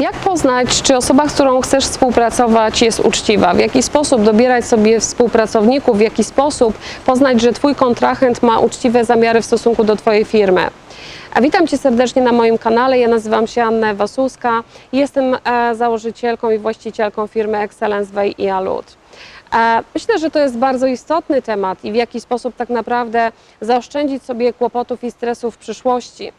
Jak poznać, czy osoba, z którą chcesz współpracować jest uczciwa? W jaki sposób dobierać sobie współpracowników? W jaki sposób poznać, że Twój kontrahent ma uczciwe zamiary w stosunku do Twojej firmy? A witam Cię serdecznie na moim kanale. Ja nazywam się Anna Wasuska. Jestem e, założycielką i właścicielką firmy Excellence Way i Alut. E, Myślę, że to jest bardzo istotny temat i w jaki sposób tak naprawdę zaoszczędzić sobie kłopotów i stresów w przyszłości.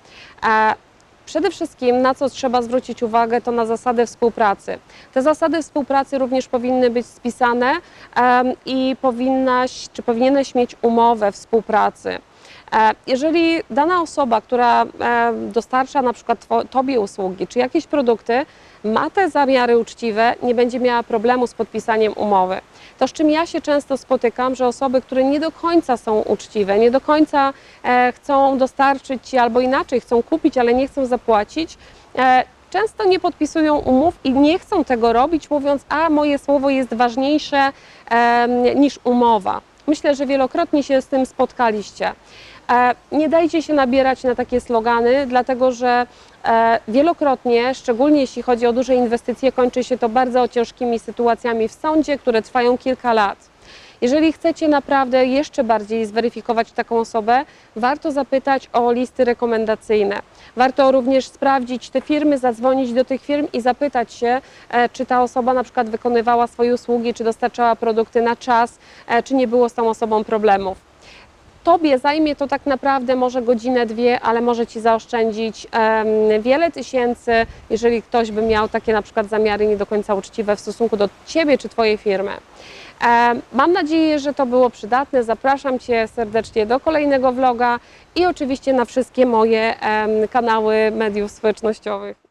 Przede wszystkim na co trzeba zwrócić uwagę, to na zasady współpracy. Te zasady współpracy również powinny być spisane i powinnaś, czy powinieneś mieć umowę współpracy. E, Jeżeli dana osoba, która e, dostarcza na przykład Tobie usługi czy jakieś produkty, ma te zamiary uczciwe, nie będzie miała problemu z podpisaniem umowy. To, z czym ja się często spotykam, że osoby, które nie do końca są uczciwe, nie do końca e, chcą dostarczyć Ci albo inaczej, chcą kupić, ale nie chcą zapłacić, często nie podpisują umów i nie chcą tego robić, mówiąc, a moje słowo jest ważniejsze niż umowa. Myślę, że wielokrotnie się z tym spotkaliście. E, Nie dajcie się nabierać na takie slogany, dlatego że e, wielokrotnie, szczególnie jeśli chodzi o duże inwestycje, kończy się to bardzo ciężkimi sytuacjami w sądzie, które trwają kilka lat. Jeżeli chcecie naprawdę jeszcze bardziej zweryfikować taką osobę, warto zapytać o listy rekomendacyjne. Warto również sprawdzić te firmy, zadzwonić do tych firm i zapytać się, e, czy ta osoba na przykład wykonywała swoje usługi, czy dostarczała produkty na czas, e, czy nie było z tą osobą problemów. Tobie zajmie to tak naprawdę może godzinę, dwie, ale może Ci zaoszczędzić wiele tysięcy, jeżeli ktoś by miał takie na przykład zamiary nie do końca uczciwe w stosunku do Ciebie czy Twojej firmy. Mam nadzieję, że to było przydatne. Zapraszam Cię serdecznie do kolejnego vloga i oczywiście na wszystkie moje kanały mediów społecznościowych.